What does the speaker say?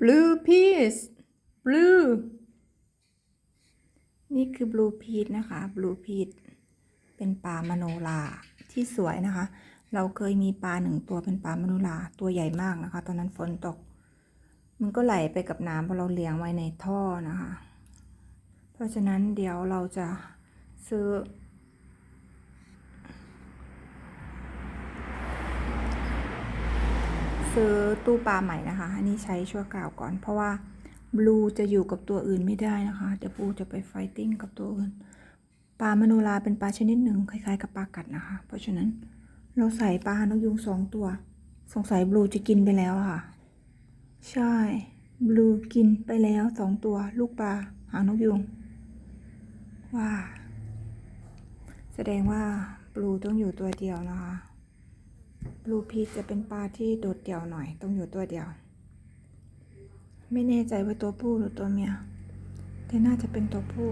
blue peas blue นี่คือ blue peas นะคะ blue peas เป็นปลามโนราที่สวยนะคะ เราเคยมีปลาหนึ่งตัวเป็นปลามโนราตัวใหญ่มากนะคะ ตอนนั้นฝนตก มันก็ไหลไปกับน้ำเพราะเราเลี้ยงไว้ในท่อนะคะ เพราะฉะนั้นเดี๋ยวเราจะซื้อ ซื้อตู้ปลาใหม่นะคะ อันนี้ใช้ชั่วคราวก่อน เพราะว่าบลูจะอยู่กับตัวอื่นไม่ได้นะคะ เดี๋ยวบลูจะไปไฟติ้งกับตัวอื่น ปลามโนราเป็นปลาชนิดหนึ่งคล้ายๆ กับปลากัดนะคะ เพราะฉะนั้นเราใส่ปลาหนกยุงสองตัว สงสัยบลูจะกินไปแล้วค่ะ ใช่ บลูกินไปแล้วสองตัว ลูกปลาหางนกยุง ว่า แสดงว่าบลูต้องอยู่ตัวเดียวนะคะ บลูพีจะเป็นปลาที่โดดเดี่ยวหน่อย ต้องอยู่ตัวเดียว ไม่แน่ใจว่าตัวผู้หรือตัวเมีย แต่น่าจะเป็นตัวผู้